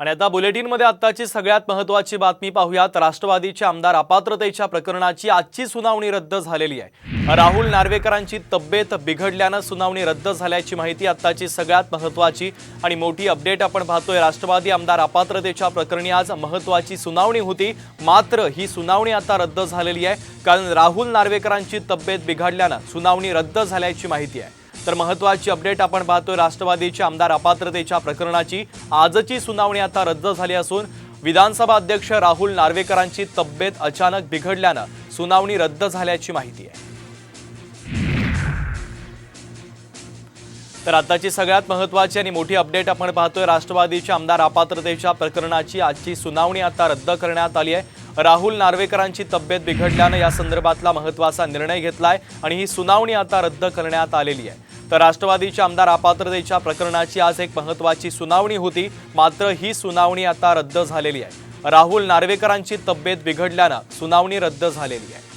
आणि आता बुलेटिनमध्ये आत्ताची सगळ्यात महत्त्वाची बातमी पाहूयात. राष्ट्रवादीच्या आमदार अपात्रतेच्या प्रकरणाची आजची सुनावणी रद्द झालेली आहे. राहुल नार्वेकरांची तब्येत बिघडल्यानं सुनावणी रद्द झाल्याची माहिती आत्ताची सगळ्यात महत्त्वाची आणि मोठी अपडेट आपण पाहतोय. राष्ट्रवादी आमदार अपात्रतेच्या प्रकरणी आज महत्त्वाची सुनावणी होती. मात्र ही सुनावणी आता रद्द झालेली आहे. कारण राहुल नार्वेकरांची तब्येत बिघडल्यानं सुनावणी रद्द झाल्याची माहिती आहे. तर महत्वाची अपडेट आपण पाहतोय राष्ट्रवादीच्या आमदार अपात्रतेच्या प्रकरणाची. आजची सुनावणी आता रद्द झाली असून विधानसभा अध्यक्ष राहुल नार्वेकरांची तब्येत अचानक बिघडल्यानं सुनावणी रद्द झाल्याची माहिती आहे. तर आताची सगळ्यात महत्त्वाची आणि मोठी अपडेट आपण पाहतोय राष्ट्रवादीच्या आमदार अपात्रतेच्या प्रकरणाची. आजची सुनावणी आता रद्द करण्यात आली आहे. राहुल नार्वेकरांची तब्येत बिघडल्यानं या संदर्भातला महत्त्वाचा निर्णय घेतलाय आणि ही सुनावणी आता रद्द करण्यात आलेली आहे. तर राष्ट्रवादीच्या आमदार अपात्रतेच्या प्रकरणाची आज एक महत्त्वाची सुनावणी होती. मात्र ही सुनावणी आता रद्द झालेली आहे. राहुल नार्वेकरांची तब्येत बिघडल्यानं सुनावणी रद्द झालेली आहे.